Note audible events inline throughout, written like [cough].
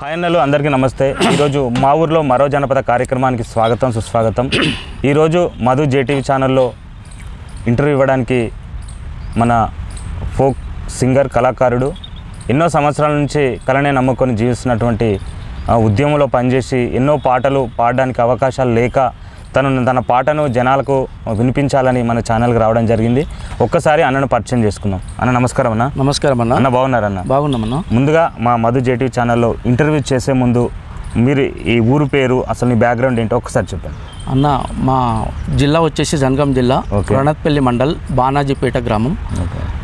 Hi అన్నలు అందరికీ నమస్తే. ఈరోజు మా ఊర్లో మరో జనపద కార్యక్రమానికి స్వాగతం సుస్వాగతం. ఈరోజు మధు జేటీవీ ఛానల్లో ఇంటర్వ్యూ ఇవ్వడానికి మన ఫోక్ సింగర్ కళాకారుడు ఎన్నో సంవత్సరాల నుంచి కళనే నమ్ముకొని జీవిస్తున్నటువంటి ఉద్యమంలో పనిచేసి ఎన్నో పాటలు పాడడానికి అవకాశాలు లేక తను తన పాటను జనాలకు వినిపించాలని మన ఛానల్కి రావడం జరిగింది. ఒక్కసారి అన్నను పరిచయం చేసుకుందాం. అన్న నమస్కారం అన్న. నమస్కారం అన్న. అన్న బాగున్నారన్న బాగున్నామన్నా ముందుగా మా మధు జేటీవీ ఛానల్లో ఇంటర్వ్యూ చేసే ముందు మీరు ఈ ఊరు పేరు అసలు మీ బ్యాక్గ్రౌండ్ ఏంటో ఒకసారి చెప్పండి. అన్న మా జిల్లా వచ్చేసి జనగాం జిల్లా. రణత్పల్లి మండల్ బానాజీపేట గ్రామం.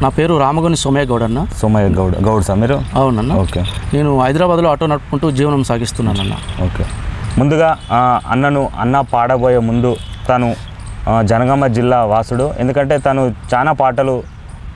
నా పేరు రామగొని సోమయ్య గౌడ్ అన్న. సోమయ్య గౌడ్ గౌడ్ సార్ మీరు? అవునన్న. ఓకే. నేను హైదరాబాద్లో ఆటో నడుపుకుంటూ జీవనం సాగిస్తున్నానన్న. ఓకే. ముందుగా అన్నను అన్న పాడబోయే ముందు తను జనగామ జిల్లా వాసుడు. ఎందుకంటే తను చాలా పాటలు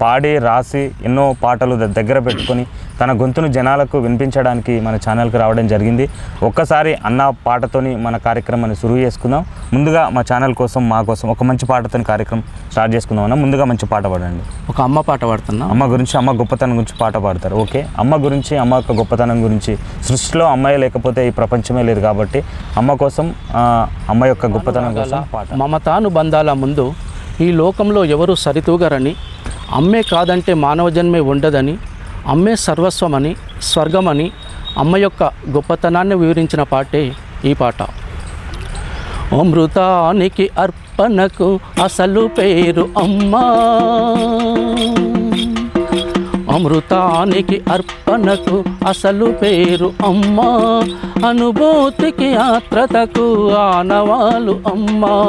పాడి రాసి ఎన్నో పాటలు దగ్గర పెట్టుకొని తన గొంతును జనాలకు వినిపించడానికి మన ఛానల్కి రావడం జరిగింది. ఒక్కసారి అన్న పాటతోని మన కార్యక్రమాన్ని సురువు చేసుకుందాం. ముందుగా మా ఛానల్ కోసం మా కోసం ఒక మంచి పాటతోని కార్యక్రమం స్టార్ట్ చేసుకుందాం అన్న. ముందుగా మంచి పాట పాడండి. ఒక అమ్మ పాట పాడుతున్నా. అమ్మ గురించి అమ్మ గొప్పతనం గురించి పాట పాడతారు. ఓకే? అమ్మ గురించి అమ్మ యొక్క గొప్పతనం గురించి. సృష్టిలో అమ్మాయి లేకపోతే ఈ ప్రపంచమే లేదు కాబట్టి అమ్మ కోసం అమ్మ యొక్క గొప్పతనం కోసం పాట. మమతానుబంధాల ముందు ఈ లోకంలో ఎవరు సరితూగరని అమ్మే కాదంటే మానవ జన్మే ఉండదని అమ్మే సర్వస్వమని స్వర్గమని అమ్మ యొక్క గొప్పతనాన్ని వివరించిన పాటే ఈ పాట. అమృతానికి అర్పణకు అసలు పేరు అమ్మా. అమృతానికి అర్పణకు అసలు పేరు అమ్మా. అనుభూతికి ఆత్రతకు ఆనవాలు అమ్మా.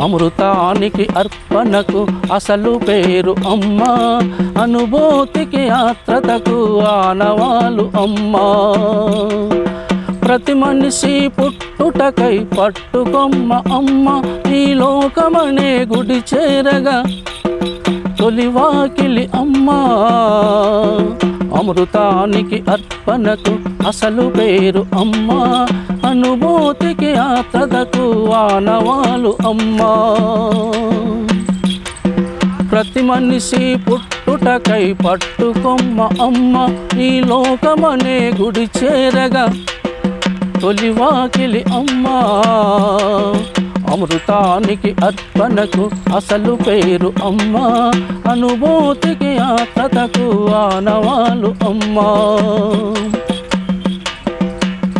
అమృతానికి అర్పణకు అసలు పేరు అమ్మా. అనుభూతికి ఆత్రతకు ఆనవాలు అమ్మా. ప్రతి మనిషి పుట్టుటకై పట్టుకొమ్మ అమ్మ. ఈ లోకమనే గుడి చేరగా తొలివాకిలి అమ్మా. అమృతానికి అర్పణకు అసలు పేరు అమ్మా. అనుభూతికి ఆతదకు ఆనవాలు అమ్మా. ప్రతి మనిషి పుట్టుటకై పట్టుకొమ్మ అమ్మ. ఈ లోకమనే గుడి చేరగా తొలివాకిలి అమ్మా. అమృతానికి అర్పణకు అసలు పేరు అమ్మా. అనుభూతికి ఆతకు ఆనవాలు అమ్మా.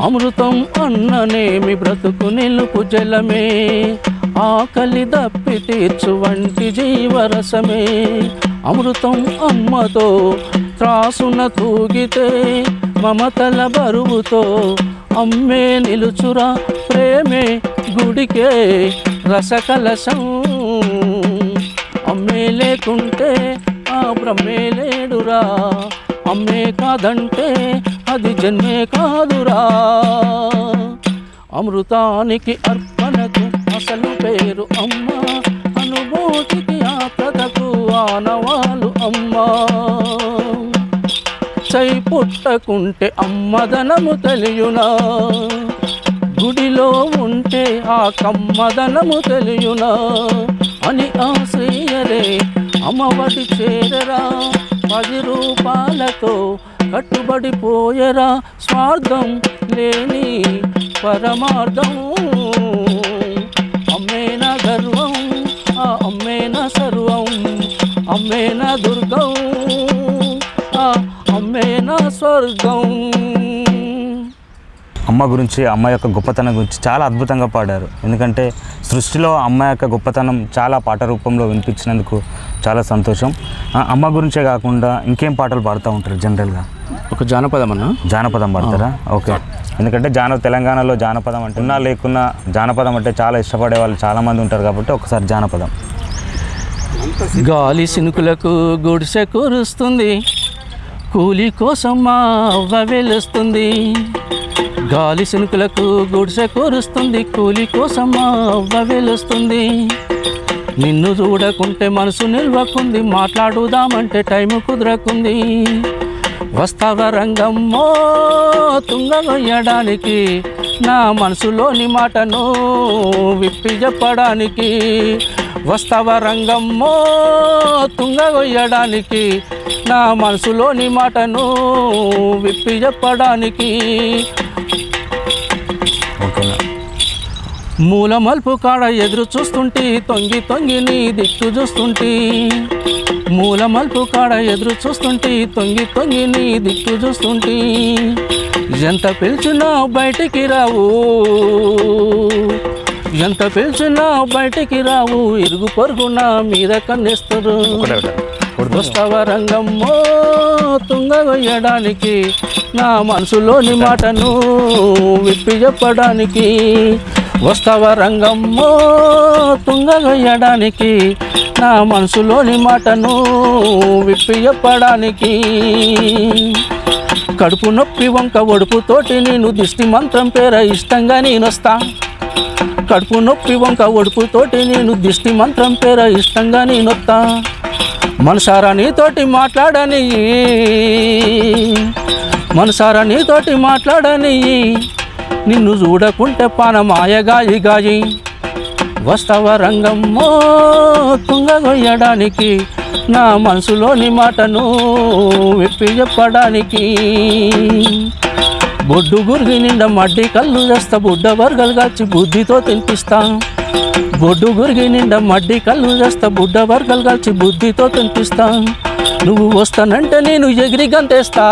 అమృతం అన్ననేమి బ్రతుకు నిలుపు జలమే. ఆకలి దప్పి తీర్చు వంటి జీవరసమే. అమృతం అమ్మతో త్రాసున తూగితే మమతల బరువుతో అమ్మే నిలుచురా ప్రేమే. గుడికే రసకలసం అమ్మే లేకుంటే ఆ బ్రహ్మే లేడురా. అమ్మే కాదంటే అది జన్మే కాదురా. అమృతానికి అర్పణకు అసలు పేరు అమ్మ. అనుభూతికి ఆతకు ఆనవాలు అమ్మా. చై పుట్టకుంటే అమ్మదనము తెలియునా. గుడిలో ఉంటే ఆ కమ్మదనము తెలియునా అని ఆశ్రయరే అమ్మఒడి చేరరా. పది రూపాలతో కట్టుబడిపోయరా స్వార్థం లేని పరమార్థం. అమ్మేన గర్వం ఆ అమ్మేన సర్వం అమ్మేన దుర్గం ఆ అమ్మేన స్వర్గం. అమ్మ గురించి అమ్మ యొక్క గొప్పతనం గురించి చాలా అద్భుతంగా పాడారు. ఎందుకంటే సృష్టిలో అమ్మ యొక్క గొప్పతనం చాలా పాట రూపంలో వినిపించినందుకు చాలా సంతోషం. అమ్మ గురించే కాకుండా ఇంకేం పాటలు పాడుతూ ఉంటారు జనరల్గా? ఒక జానపదం అన్న జానపదం పాడతారా? ఓకే. ఎందుకంటే జాన తెలంగాణలో జానపదం అంటే ఉన్నా లేకున్నా జానపదం అంటే చాలా ఇష్టపడే వాళ్ళు చాలా మంది ఉంటారు కాబట్టి ఒకసారి జానపదం. గాలి సినుకులకు గుడిసె కురుస్తుంది. కూలి కోసం మా అవ్వ వెలుస్తుంది. గాలి సునుకులకు గుడిసె కూరుస్తుంది. కూలి కోసం మా అవ్వ వెలుస్తుంది. నిన్ను చూడకుంటే మనసు నిల్వకుంది. మాట్లాడుదామంటే టైం కుదరకుంది. వస్తావ రంగమ్మో తుంగగొయ్యడానికి నా మనసులోని మాటను విప్పి చెప్పడానికి. వస్తావ రంగమ్మో తుంగగొయ్యడానికి నా మనసులోని మాటను విప్పి చెప్పడానికి. మూల మలుపు కాడ ఎదురు చూస్తుంటే తొంగి తొంగి నీ దిక్కు చూస్తుంటే. మూల మలుపు కాడ ఎదురు చూస్తుంటే తొంగి తొంగి నీ దిక్కు చూస్తుంటే. ఎంత పిలిచినా బయటికి రావు. ఎంత పిలిచినా బయటికి రావు. ఇరుగు పొరుగు నా మీద కన్నేస్తారు ఒకటే రంగమ్మో తుంగ వేయడానికి నా మనసులోని మాటను విప్పి చెప్పడానికి వస్తవ రంగమ్మో తుంగ వేయడానికి నా మనసులోని మాటను విప్పి చెప్పడానికి. కడుపు నొప్పి వంక ఒడుపుతోటి నేను దిష్టి మంత్రం పేర ఇష్టంగా నేనొస్తా. కడుపు నొప్పి వంక ఒడుపుతోటి నేను దిష్టి మంత్రం పేర ఇష్టంగా నేనొత్తా. మనసారా నీతోటి మాట్లాడని. మనసారా నీతోటి మాట్లాడని. నిన్ను చూడకుంటే పాన గాయి వస్తవ రంగమ్మో తుంగగొయ్యడానికి నా మనసులోని మాటను విప్పి చెప్పడానికి. బొడ్డు గురిగి నిండా మడ్డి కళ్ళు చేస్తా బుడ్డ బర్గలు కాల్చి బుద్ధితో తినిపిస్తా. బొడ్డు గురిగి నిండా మడ్డి కళ్ళు చేస్తా బుడ్డ బర్గలు కాల్చి బుద్ధితో తినిపిస్తా. నువ్వు వస్తానంటే నేను ఎగిరి గంతేస్తా.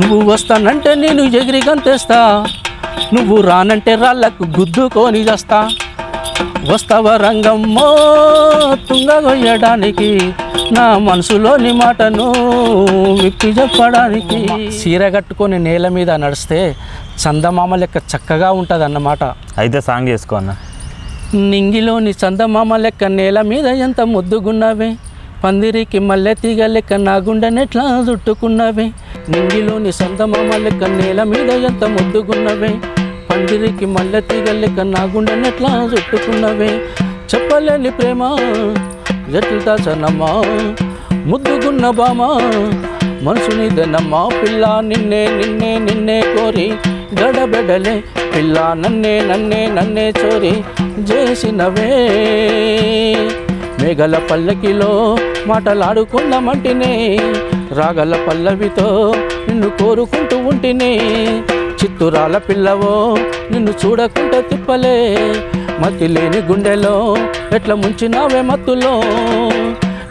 నువ్వు వస్తానంటే నేను ఎగిరి గంతేస్తా. నువ్వు రానంటే రాళ్ళకు గుద్దుకొని చేస్తా. వస్తావ రంగమ్మో తుంగగొయ్యడానికి నా మనసులోని మాటను విప్పి చెప్పడానికి. సీర కట్టుకొని నేల మీద నడిస్తే చందమామ లెక్క చక్కగా ఉంటుంది అన్నమాట అయితే సాంగ్ చేసుకో అన్న. నింగిలోని చందమామ లెక్క నేల మీద ఎంత ముద్దుగున్నావే? పందిరికి మల్లె తీగ లెక్క నా గుండెనెట్లా చుట్టుకున్నవే? నింగిలోని చందమామ లెక్క నేల మీద ఎంత ముద్దుగున్నవే? పందిరికి మల్లె తీగ లెక్క నా గుండెనెట్లా చుట్టుకున్నవే? చెప్పలేని ప్రేమ జట్లు దాచనమ్మా ముద్దుగున్న బామా మనసుని దనమ్మా పిల్ల నిన్నే నిన్నే నిన్నే కోరి గడబెడలే పిల్ల నన్నే నన్నే నన్నే చోరి చేసినవే. మేఘల పల్లకిలో మాటలాడుకుందామంటేనే రాగల పల్లవితో నిన్ను కోరుకుంటూ ఉంటేనే చిత్తురాల పిల్లవో నిన్ను చూడకుండా తిప్పలే మతి లేని గుండెలో ఎట్ల ముంచినావే మత్తులో?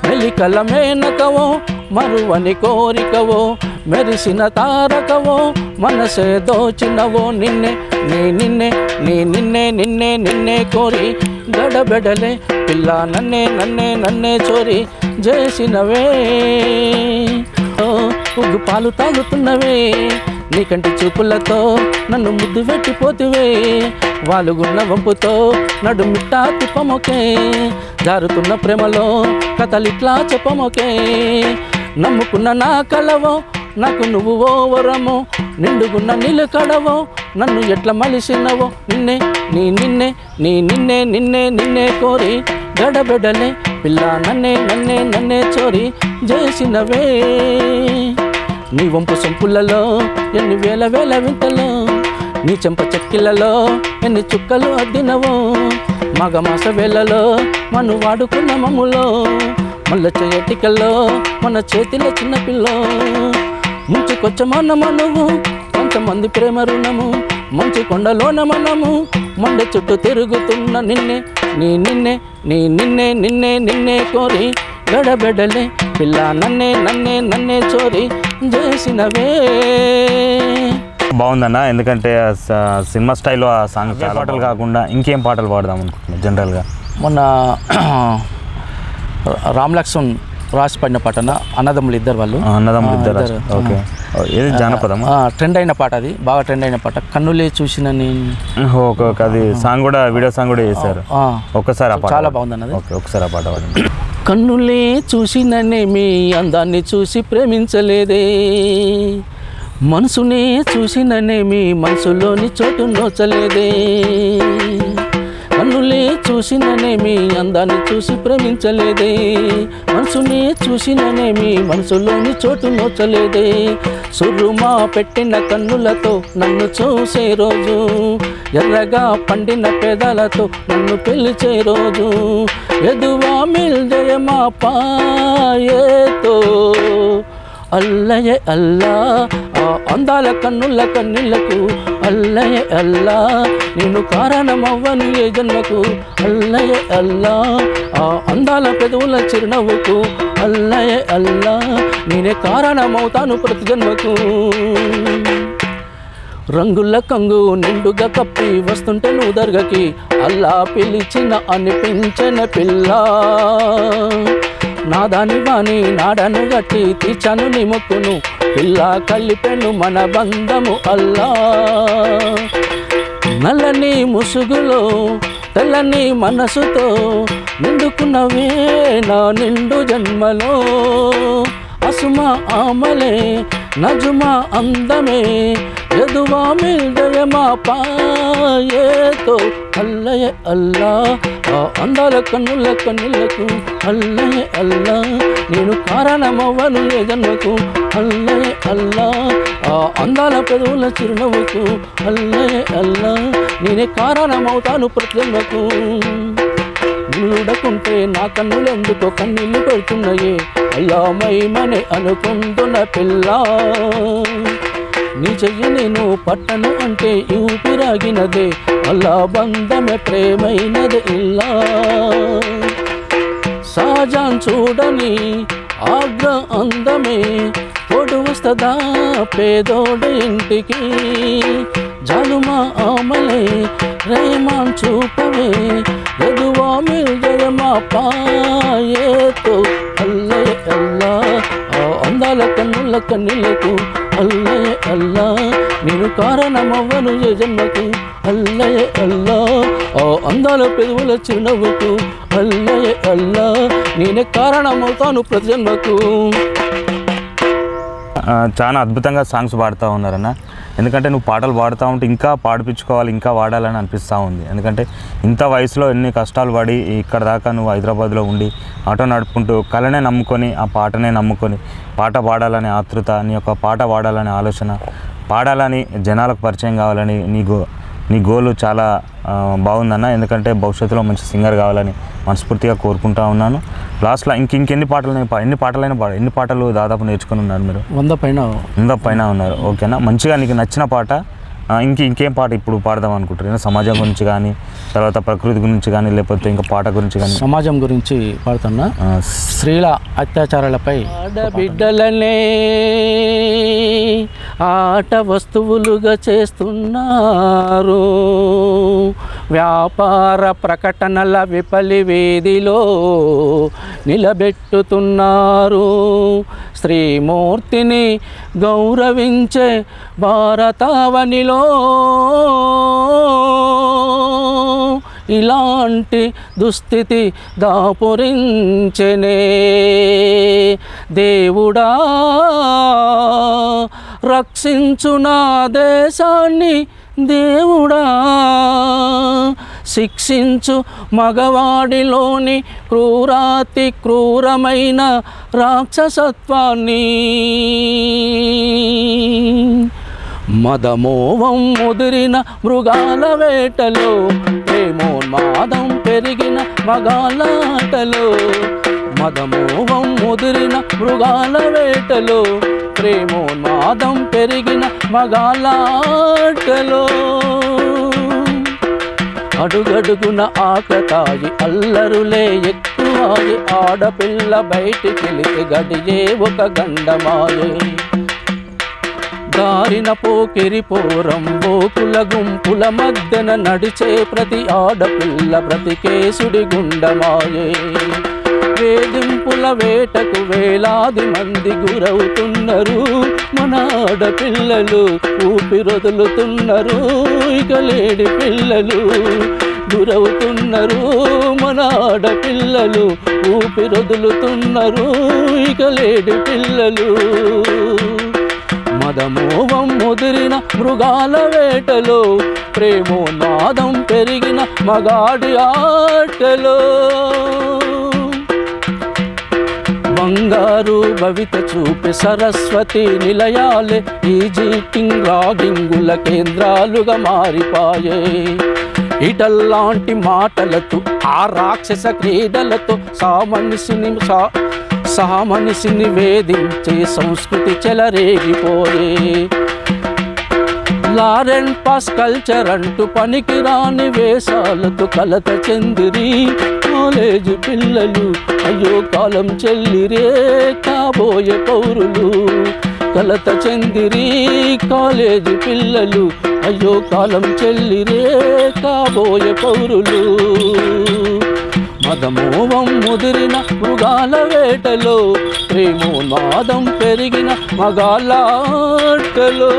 మెలికల మేనకవో మరువని కోరికవో మెరిసిన తారకవో మనసే దోచినవో నిన్నే నీ నిన్నే నీ నిన్నే నిన్నే నిన్నే కోరి గడబెడలే పిల్ల నన్నే నన్నే నన్నే చోరి చేసినవే. ఉగ్గు పాలు తాగుతున్నవే నీ కంటి చూపులతో నన్ను ముద్దు పెట్టిపోతివే వాలుగున్న వంపుతో నడుమిట్టా తిప్పమొకే జారుతున్న ప్రేమలో కథలిట్లా చెప్పమొకే. నమ్ముకున్న నా కలవో నాకు నువ్వు ఓ వరమో నిండుగున్న నీళ్ళు కడవో నన్ను ఎట్లా మలిసినవో నిన్నే నీ నిన్నే నీ నిన్నే నిన్నే నిన్నే కోరి గడబెడలే పిల్ల నన్నే నన్నే నన్నే చోరి చేసినవే. నీ వంపు సొంపులలో ఎన్ని వేల వేల వింతలో నీ చెంప చెక్కిళ్ళలో ఎన్ని చుక్కలు అద్దినవో? మగ మాస వేళలో మను వాడుకున్న మమ్ములో. మల్ల చేయటికల్లో మన చేతిలో చిన్న పిల్ల. ముంచుకొచ్చమన్న మనము కొంతమంది ప్రేమ రుణము. మంచి కొండలోన మనము మండ చుట్టూ తిరుగుతున్న నిన్నే నీ నిన్నే నీ నిన్నే నిన్నే నిన్నే కోరి. గడబెడలే పిల్ల నన్నే నన్నే నన్నే చోరి చేసినవే. బాగుందన్న? ఎందుకంటే సినిమా స్టైల్లో ఆ సాంగ్ చాలా పాటలు కాకుండా ఇంకేం పాటలు పాడదాం అనుకుంటున్నాను జనరల్గా? మొన్న [clears throat] రామ్ లక్ష్మణ్ రాసి పడిన పాటన అన్నదమ్ములు ఇద్దరు వాళ్ళు. అన్నదమ్ములు ఇద్దరు. ఓకే. ఏది? జానపదం ట్రెండ్ అయిన పాట అది బాగా ట్రెండ్ అయిన పాట. కన్నులే చూసిన నేను. ఓకే అది సాంగ్ కూడా వీడియో సాంగ్ కూడా చేశారు. ఆ, ఒక్కసారి ఆ పాట చాలా. బాగుంది అన్నది ఓకే ఒకసారి ఆ పాట పాడండి. [clears throat] కన్నులే చూసిననే మీ అందాన్ని చూసి ప్రేమించలేదే. మనసునే చూసిననే మీ మనసులోని చోటు నోచలేదే. కన్నులే చూసిననేమి అందాన్ని చూసి ప్రేమించలేదే. మనసునే చూసిననేమి మనసులోని చోటు నోచలేదే. సురుమా పెట్టిన కన్నులతో నన్ను చూసే రోజు ఎర్రగా పండిన పెదాలతో నన్ను పిలిచే రోజు. ఎదువా మిల్దయమా పాయేతో అల్లయే అల్లా అందాల కన్నుల కన్నులకు అల్లయ అల్లా. నేను కారణమవ్వను ఏ జన్మకు? అల్లయ అల్లా. ఆ అందాల పెదవుల చిరునవ్వుకు అల్లయ అల్లా. నేనే కారణమవుతాను ప్రతి జన్మకు. రంగుల కంగు నిండుగా కప్పి వస్తుంటే నువ్వు దర్గకి అల్లా పిలిచిన అనిపించిన పిల్ల. నాదాని వాణి నాడను గట్టి తీర్చాను నీ మొక్కును. పిల్ల కలిపెను మన బంధము అల్లా. నల్లని ముసుగులో తెల్లని మనసుతో నిండుకున్నవే నా నిండు జన్మలో. అసుమా ఆమలే నజుమా అందమే ఎదువా మా పాయేతో అల్లయ అల్లా. ఆ అందాల కన్నుల కన్నులకు అల్లే అల్లా. నేను కారణమవ్వను ఏ జన్మకు అల్లా. ఆ అందాల పెదవుల చిరునవ్వుకు అల్లయ అల్లా. నేనే కారణమవుతాను ప్రతి నిలుడకుంటే చూడకుంటే నా కన్నులెందుకో కన్నీళ్ళు పెడుతున్నాయే. అల్లా మైమని అనుకుంటున్న పిల్ల. నీ చెయ్యి నేను పట్టను అంటే ఈ ఊపిరాగినదే. అలా బంధమే ప్రేమైనది ఇల్లా. సహజాన్ చూడని ఆగ్ర అందమే తోడు వస్తదా పేదోడు ఇంటికి? జాలుమా ఆమలే రేమాన్ చూపవే ఎదువా మిల్జయమా పాయేతో అల్లే అల్లా అందాల కన్నుల కన్నులకు అల్లే అల్లా. నేను కారణమవ్వను ఏ జన్మకు? అల్లే అల్లా. ఆ అందాల పెదవుల చిరునవ్వుకు. అల్లే అల్లా. నేనే కారణమవుతాను ప్రతి జన్మకు. చాలా అద్భుతంగా సాంగ్స్ పాడుతూ ఉన్నారన్న ఎందుకంటే నువ్వు పాటలు పాడుతూ ఉంటే ఇంకా పాడిపించుకోవాలి ఇంకా వాడాలని అనిపిస్తూ ఉంది. ఎందుకంటే ఇంత వయసులో ఎన్ని కష్టాలు పడి ఇక్కడ దాకా నువ్వు హైదరాబాద్లో ఉండి ఆటో నడుపుకుంటూ కళనే నమ్ముకొని ఆ పాటనే నమ్ముకొని పాట పాడాలనే ఆతృత నీ యొక్క పాట పాడాలనే ఆలోచన పాడాలని జనాలకు పరిచయం కావాలని నీ గో నీ గోలు చాలా బాగుందన్న. ఎందుకంటే భవిష్యత్తులో మంచి సింగర్ కావాలని మనస్ఫూర్తిగా కోరుకుంటా ఉన్నాను. లాస్ట్లో ఇంక ఇంకెన్ని పాటలు ఎన్ని పాటలైనా పాడు ఎన్ని పాటలు దాదాపు నేర్చుకుని ఉన్నారు మీరు? వంద పైన. ఉందా పైన ఉన్నారు. ఓకేనా? మంచిగా నీకు నచ్చిన పాట ఇంక ఇంకేం పాట ఇప్పుడు పాడదాం అనుకుంటారు? సమాజం గురించి కానీ తర్వాత ప్రకృతి గురించి కానీ లేకపోతే ఇంకా పాట గురించి కానీ? సమాజం గురించి పాడుతున్నా స్త్రీల అత్యాచారాలపై ఆడబిడ్డలనే ఆట వస్తువులుగా చేస్తున్నారు. వ్యాపార ప్రకటనల విపలి వేదిలో నిలబెట్టుతున్నారు. శ్రీమూర్తిని గౌరవించే భారతావనిలో ఇలాంటి దుస్థితి దాపురించెనే. దేవుడా రక్షించు నా దేశాన్ని దేవుడా. శిక్షించు మగవాడిలోని క్రూరాతి క్రూరమైన రాక్షసత్వాన్ని. మదమోవం ముదిరిన మృగాల వేటలో ప్రేమోన్మాదం పెరిగిన మగాలాటలో మదమోహం ముదిరిన మృగాల వేటలో ప్రేమోన్మాదం పెరిగిన మగాలాటలో అడుగడుగున ఆకతాయి అల్లరులే ఎక్కువాయి. ఆడపిల్ల బయటి పిలిచి గడియే ఒక గండమాయే దారిన పోకిరి పోరం బోకుల గుంపుల మధ్యన నడిచే ప్రతి ఆడపిల్ల ప్రతి కేసుడి గుండమాయే వేధింపుల వేటకు వేలాది మంది గురవుతున్నారు. మన ఆడపిల్లలు ఊపిరొదులుతున్నారు ఇక లేడి పిల్లలు గురవుతున్నారు. మన ఆడపిల్లలు ఊపిరొదులుతున్నారు ఇక లేడి పిల్లలు మదమోహం ముదిరిన మృగాల వేటలో ప్రేమోన్మాదం పెరిగిన మగాడి ఆటలో. బంగారు భవిత చూపే సరస్వతి నిలయాలే ఈ జీటింగ్ రాగింగుల కేంద్రాలుగా మారిపాయే. ఇటల్లాంటి మాటలతో ఆ రాక్షస క్రీడలతో సామనిషిని సా సామనిషిని వేధించే సంస్కృతి చెలరేగిపోయే. లారెన్ పాస్ కల్చర్ అంటూ పనికిరాని వేషాలతో కలత చెందిరి కాలేజీ పిల్లలు అయ్యో కాలం చెల్లిరే కాబోయే పౌరులు. కలత చెందిరి కాలేజీ పిల్లలు అయ్యో కాలం చెల్లిరే కాబోయే పౌరులు. మదమోహం ముదిరిన మృగాల వేటలో ప్రేమోన్మాదం పెరిగిన మగాలాటలో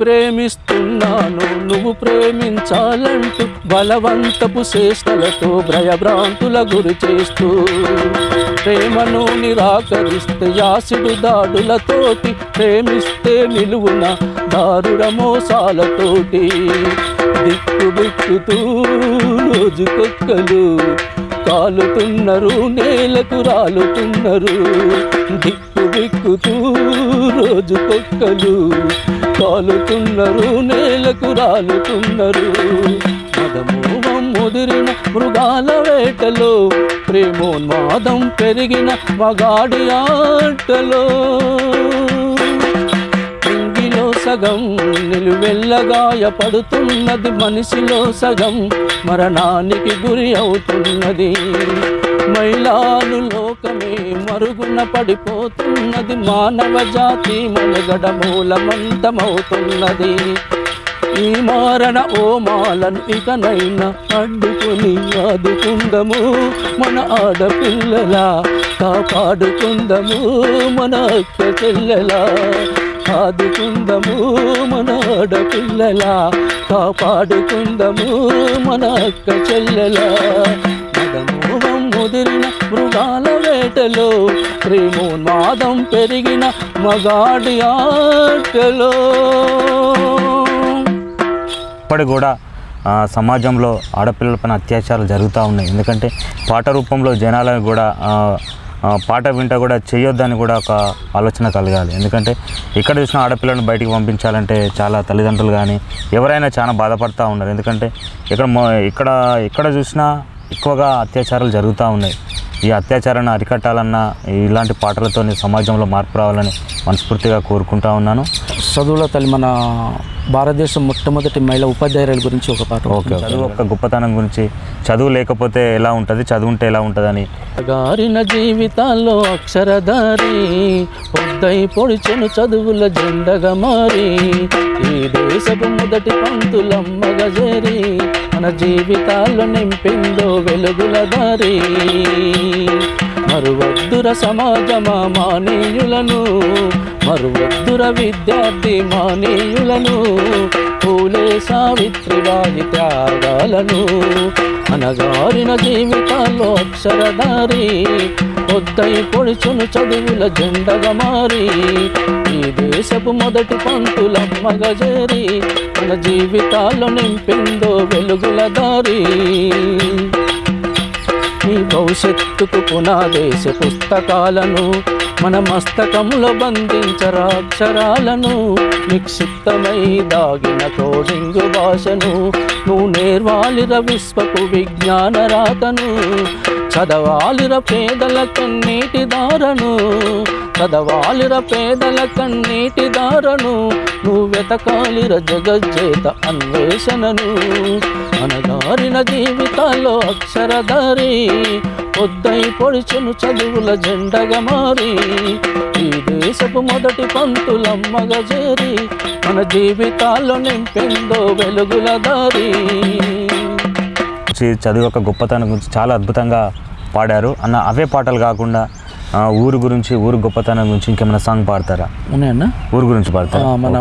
ప్రేమిస్తున్నాను నువ్వు ప్రేమించాలంటూ బలవంతపు చేష్టలతో భయభ్రాంతుల గురి చేస్తూ ప్రేమను నిరాకరిస్తే యాసిడు దాడులతోటి ప్రేమిస్తే నిలువున దారుణ మోసాలతోటి దిక్కు బిక్కుతూ రోజుకొక్కలు కాలుతున్నారు నేలకు రాలుతున్నారు. దిక్కు బిక్కుతూ రోజుకొక్కలు కాలుతున్నారు నేలకు రాలుతున్నారు. మదమోహం ముదిరిన మృగాల వేటలో ప్రేమోన్మాదం పెరిగిన మగాడి ఆటలో. ఇంగిలో సగం నిలువెల్లగాయపడుతున్నది మనిషిలో సగం మరణానికి గురి అవుతున్నది. మహిళలు లోకమే మరుగున పడిపోతున్నది మానవ జాతి మనగడ మూలమంతమవుతున్నది. ఈ మారణ ఓమాలను ఇకనైనా అడ్డుకుని ఆదుకుందము. మన ఆడపిల్లల కాపాడుకుందము. మన అక్క చెల్లెల ఆదుకుందము. మన ఆడపిల్లల కాపాడుకుందము. మన అక్క చెల్లెలా ముదిరిన మృగాల వేటలో ప్రేమోన్మాదం పెరిగిన మగాడి ఆటలో. ఇప్పటి కూడా సమాజంలో ఆడపిల్లల పైన అత్యాచారాలు జరుగుతూ ఉన్నాయి. ఎందుకంటే పాట రూపంలో జనాలను కూడా పాట వింట కూడా చేయొద్దని కూడా ఒక ఆలోచన కలగాలి. ఎందుకంటే ఇక్కడ చూసిన ఆడపిల్లను బయటికి పంపించాలంటే చాలా తల్లిదండ్రులు కానీ ఎవరైనా చాలా బాధపడుతూ ఉన్నారు. ఎందుకంటే ఇక్కడ ఇక్కడ ఇక్కడ ఎక్కడ చూసినా ఎక్కువగా అత్యాచారాలు జరుగుతూ ఉన్నాయి. ఈ అత్యాచారాన్ని అరికట్టాలన్నా ఇలాంటి పాటలతో సమాజంలో మార్పు రావాలని మనస్ఫూర్తిగా కోరుకుంటా ఉన్నాను. చదువుల తల్లి మన భారతదేశం మొట్టమొదటి మహిళా ఉపాధ్యాయురాల గురించి ఒక పాట ఓకే చదువు యొక్క గొప్పతనం గురించి. చదువు లేకపోతే ఎలా ఉంటుంది? చదువు ఉంటే ఎలా ఉంటుందని. గారిన జీవితాల్లో అక్షరధారి పొద్దై పొడిచెను చదువుల జెండగా మారి ఈ దేశపు మొదటి పంతులమ్మగా చేరి మన జీవితాల్లో నింపిందో వెలుగుల దారి. మరువద్దుర సమాజమా మానీయులను? మరువద్దుర విద్యార్థి మానీయులను? పూలే సావిత్రి వారి త్యాగాలను? అనగారిన జీవితాల్లో అక్షరధారి పొద్దై పొడుచును చదువుల జెండగా మారి ఈ దేశపు మొదటి పంతులమ్మగా చేరి మన జీవితాల్లో నింపిందో వెలుగుల దారి. ఈ భవిష్యత్తుకు పునాదేశ పుస్తకాలను మన మస్తకంలో బంధించరాక్షరాలను నిక్షిప్తమై దాగిన కోడింగు భాషను నువ్వు నేర్వాలిర విశ్వపు విజ్ఞాన రాతను చదవాలిర పేదల కన్నీటి దారను చదవాలిర పేదల కన్నీటి దారను నువ్వు వెతకాలిర జగజ్జేత అన్వేషణను. అనగారిన జీవితాల్లో అక్షరధారి పొద్దై పొడిచెను చదువుల జెండగా మారి. ఈ దేశపు మొదటి పంతులమ్మగా చేరి మన జీవితాల్లో నింపిందో వెలుగుల దారి. చదువు యొక్క గొప్పతనం గురించి చాలా అద్భుతంగా పాడారు. అన్న అవే పాటలు కాకుండా ఆ, ఊరు గురించి ఊరు గొప్పతనం గురించి ఇంకేమైనా సాంగ్ పాడతారా? ఉన్నాయన్న? ఊరు గురించి పాడతారా? మన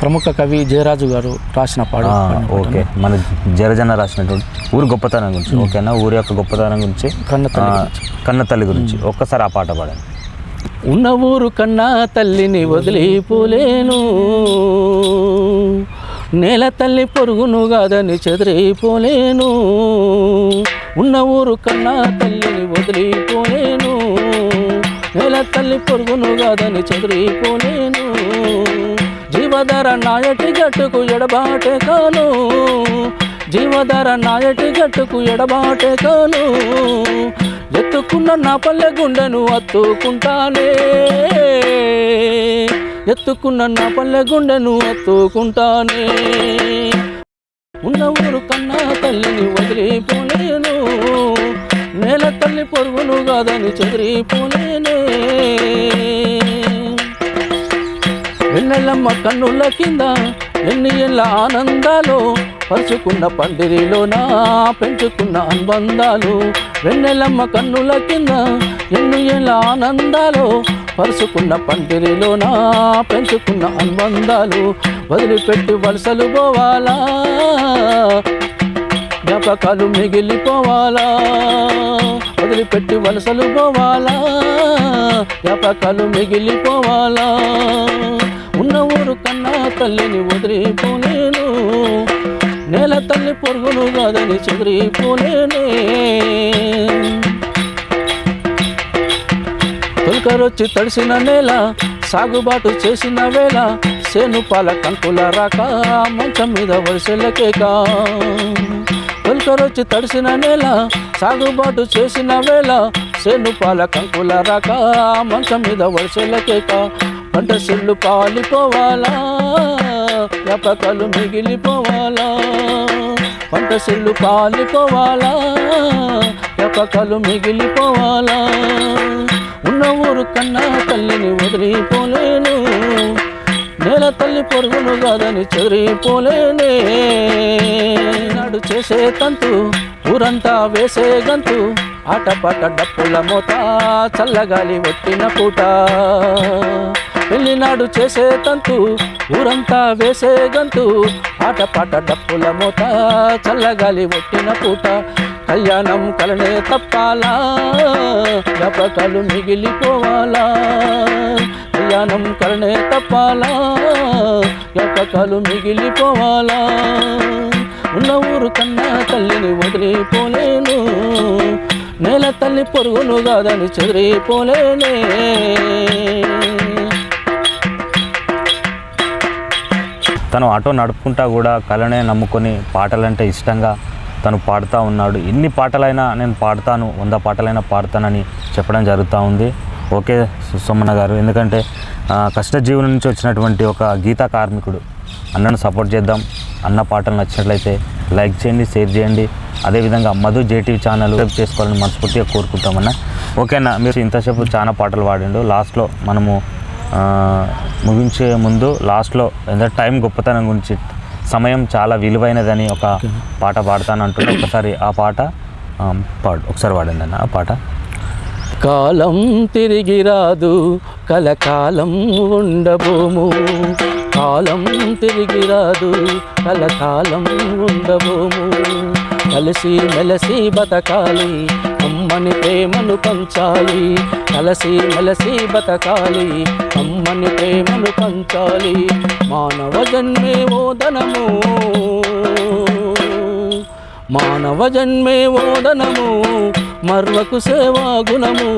ప్రముఖ కవి జయరాజు గారు రాసిన పాట ఓకే. మన జరజన రాసినటువంటి ఊరు గొప్పతనం గురించి. ఓకేనా? ఊరి యొక్క గొప్పతనం గురించి. కన్న కన్న తల్లి గురించి. ఒక్కసారి ఆ పాట పాడండి. ఉన్న ఊరు కన్నా తల్లిని వదిలిపోలేను నేల తల్లి పొరుగును కాదని చెదిరిపోలేను. ఉన్న ఊరు కన్నా తల్లిని వదిలిపోలేను. నేల తల్లి పొరుగును కాదని చెదిరిపోలేను. జీవధర నాయటి గట్టుకు ఎడబాటే కాను. జీవధర నాయటి గట్టుకు ఎడబాటే కాను. ఎత్తుకున్న నా పల్లె గుండెను అత్తుకుంటానే ఎత్తుకున్న నా పల్లె గుండెను ఎత్తుకుంటానే. ఉన్న ఊరు కన్నా తల్లిని వదిలిపోలేను. నేల తల్లి పొరుగును కాదని చెదిరిపోలేనే. వెన్నెలమ్మ కన్నుల కింద ఎన్ని ఎల్ల ఆనందాలు? పరుచుకున్న పందిరిలోన పెంచుకున్న అనుబంధాలు. వెన్నెలమ్మ కన్నుల కింద ఎన్ని ఎల్ల ఆనందాలు? పరుచుకున్న పందిరిలోన పెంచుకున్న అనుబంధాలు వదిలిపెట్టి వలసలు పోవాలా? జ్ఞాపకాలు మిగిలిపోవాలా? వదిలిపెట్టి వలసలు పోవాలా? జ్ఞాపకాలు మిగిలిపోవాలా? ఉన్న ఊరు కన్నా తల్లిని వదిలిపోలేను. నేల తల్లి పొరుగును కాదని చెదిరిపోలేనే. తొలకరొచ్చి తడిసిన నేల సాగుబాటు చేసిన వేళ సేను పాల కంకుల రాక మంచం మీద వరిసెల్లకేక తొలకరొచ్చి తడిసిన నేల సాగుబాటు చేసిన వేళ సేను పాల కంకుల రాక మంచం మీద వరిసెల్లకేక పంట సెల్లు పాలిపోవాలా? వ్యాపకాలు మిగిలిపోవాలా? పంట సెల్లు పాలిపోవాలా? వ్యాపకాలు మిగిలిపోవాలా? చెదిరిపోలేను నేల తల్లి పొరుగును కాదని చెదిరిపోలేనే నాడు చేసే తంతు ఊరంతా వేసే గంతు ఆటపాట డప్పుల మోత చల్లగాలి ఒట్టిన పూట. పెళ్ళినాడు చేసే తంతు ఊరంతా వేసే గంతు ఆటపాట డప్పుల మోత చల్లగాలి ఒట్టిన పూట. కళ్యాణం కలనే తప్పాలా జ్ఞాపకాలు మిగిలిపోవాలా. ప్రయాణం కలనే తప్పాలా? జ్ఞాపకాలు మిగిలిపోవాలా? ఉన్న ఊరు కన్నా తల్లిని వదిలిపోలేను. నేల తల్లి పొరుగును కాదని చెదిరిపోలేనే. తను ఆటో నడుపుకుంటా కూడా కళనే నమ్ముకొని పాటలంటే ఇష్టంగా తను పాడుతూ ఉన్నాడు. ఎన్ని పాటలైనా నేను పాడతాను వంద పాటలైనా పాడతానని చెప్పడం జరుగుతూ ఉంది. ఓకే సుమన్న గారు. ఎందుకంటే కష్టజీవుల నుంచి వచ్చినటువంటి ఒక గీతా కార్మికుడు అన్నను సపోర్ట్ చేద్దాం అన్న పాటలు నచ్చినట్లయితే లైక్ చేయండి షేర్ చేయండి. అదేవిధంగా మధు జేటీవీ ఛానల్ సబ్స్క్రైబ్ చేసుకోవాలని మనస్ఫూర్తిగా కోరుకుంటామన్నా. ఓకేనా మీరు ఇంతసేపు చాలా పాటలు పాడిండు. లాస్ట్లో మనము ముగించే ముందు లాస్ట్లో ఎందుకంటే టైం గొప్పతనం గురించి సమయం చాలా విలువైనదని ఒక పాట పాడతాను అంటుంటే ఒకసారి ఆ పాట పాడు ఒకసారి పాడండి అన్న ఆ పాట. కాలం తిరిగి రాదు కలకాలం ఉండబోము. కాలం తిరిగి రాదు కలకాలం ఉండబోము. కలిసి మెలసి బతకాలి అమ్మని ప్రేమను పంచాలి. కలిసి మెలసి బతకాలి అమ్మని ప్రేమను పంచాలి. మానవ జన్మే ఓదనము మానవ జన్మే ఓదనము మర్లకు సేవా గుణము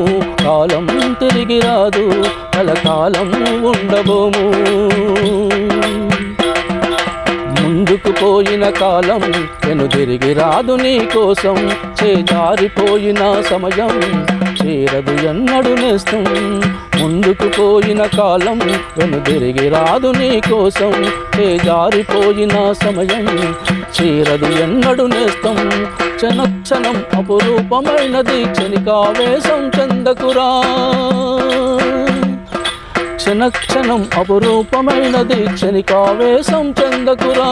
కాలం తిరిగి రాదు కలకాలం ఉండబోము. ముందుకు పోయిన కాలం నేను తిరిగి రాదు నీ కోసం చేజారిపోయిన సమయం చేరదు ఎన్నడు నేస్తం. ముందుకు పోయిన కాలం వెను తిరిగి రాదు నీ కోసం. చేజారిపోయిన సమయం చీరదు ఎన్నడు నేస్తం. క్షణక్షణం అపురూపమైనది క్షణికావేశం చెందకురా. క్షణక్షణం అపురూపమైనది క్షణికావేశం చెందకురా.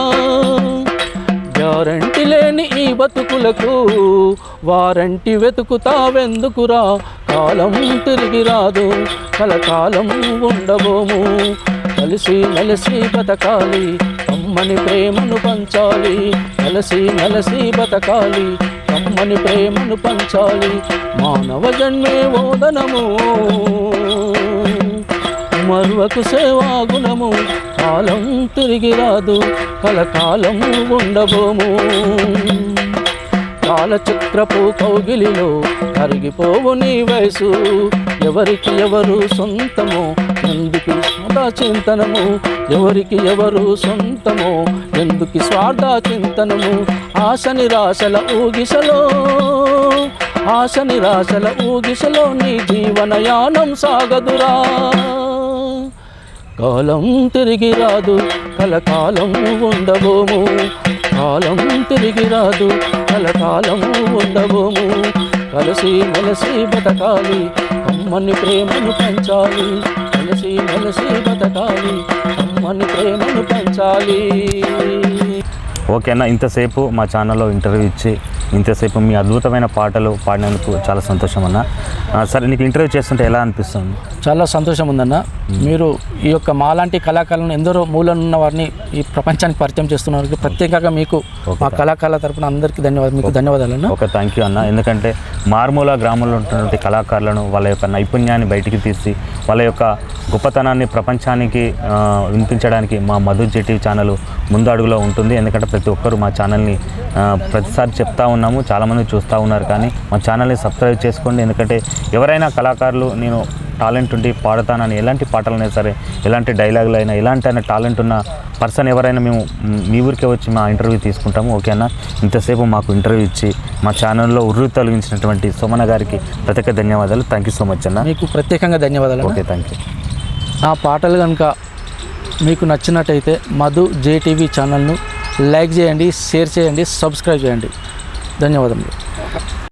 గ్యారంటీ లేని ఈ బతుకులకు వారంటీ వెతుకుతావెందుకురా. కాలం తిరిగి రాదు కలకాలం ఉండబోము. కలిసి నలసి బతకాలి అమ్మని ప్రేమను పంచాలి. కలిసి మెలసి బతకాలి అమ్మని ప్రేమను పంచాలి. మానవ జన్మే ఓదనము మరువకు సేవాగుణము కాలం తిరిగి రాదు కలకాలం ఉండబోము. కాలచక్రపు కౌగిలిలో అరిగిపోవు నీ వయసు. ఎవరికి ఎవరు సొంతమో? ఎందుకు స్వార్థ చింతనము? ఎవరికి ఎవరు సొంతమో? ఎందుకు స్వార్థ చింతనము? ఆశ నిరాశల ఊగిసలో. ఆశ నిరాశల ఊగిసలో నీ జీవనయానం సాగదురా. కాలం తిరిగి రాదు కలకాలం ఉండబోము. కాలం తిరిగి రాదు కలకాలం ఉండబోము. కలిసి మెలసి బతకాలి. అమ్మని ప్రేమను పెంచాలి. కలిసి మెలసి బతకాలి. అమ్మని ప్రేమను పెంచాలి. ఓకే అన్న ఇంతసేపు మా ఛానల్లో ఇంటర్వ్యూ ఇచ్చి ఇంతసేపు మీ అద్భుతమైన పాటలు పాడినందుకు చాలా సంతోషం అన్న. సరే నీకు ఇంటర్వ్యూ చేస్తుంటే ఎలా అనిపిస్తుంది? చాలా సంతోషం ఉందన్న. మీరు ఈ యొక్క మాలాంటి కళాకారులను ఎందరో మూలనున్న వారిని ఈ ప్రపంచానికి పరిచయం చేస్తున్నారు ప్రత్యేకంగా మీకు మా కళాకారుల తరపున అందరికీ ధన్యవాదాలు మీకు ధన్యవాదాలన్న ఒక థ్యాంక్ యూ అన్న. ఎందుకంటే మారుమూల గ్రామంలో ఉంటున్నటువంటి కళాకారులను వాళ్ళ యొక్క నైపుణ్యాన్ని బయటికి తీసి వాళ్ళ యొక్క గొప్పతనాన్ని ప్రపంచానికి వినిపించడానికి మా మధు జెటీ ఛానల్ ముందు అడుగులో ఉంటుంది. ఎందుకంటే ప్రతి ఒక్కరు మా ఛానల్ని ప్రతిసారి చెప్తా ఉన్నాము చాలామంది చూస్తూ ఉన్నారు కానీ మా ఛానల్ని సబ్స్క్రైబ్ చేసుకోండి. ఎందుకంటే ఎవరైనా కళాకారులు నేను టాలెంట్ ఉండి పాడతానని ఎలాంటి పాటలైనా సరే ఎలాంటి డైలాగులు అయినా ఎలాంటి అయినా టాలెంట్ ఉన్న పర్సన్ ఎవరైనా మేము మ్, మీ ఊరికే వచ్చి మా ఇంటర్వ్యూ తీసుకుంటాము ఓకేనా ఇంతసేపు మాకు ఇంటర్వ్యూ ఇచ్చి మా ఛానల్లో ఉర్రు తొలగించినటువంటి సోమన గారికి ప్రత్యేక ధన్యవాదాలు. థ్యాంక్ యూ సో మచ్ అన్న. మీకు ప్రత్యేకంగా ధన్యవాదాలు ఓకే థ్యాంక్ యూ నా పాటలు కనుక మీకు నచ్చినట్టయితే మధు జేటీవీ ఛానల్ను లైక్ చేయండి షేర్ చేయండి సబ్స్క్రైబ్ చేయండి. ధన్యవాదములు.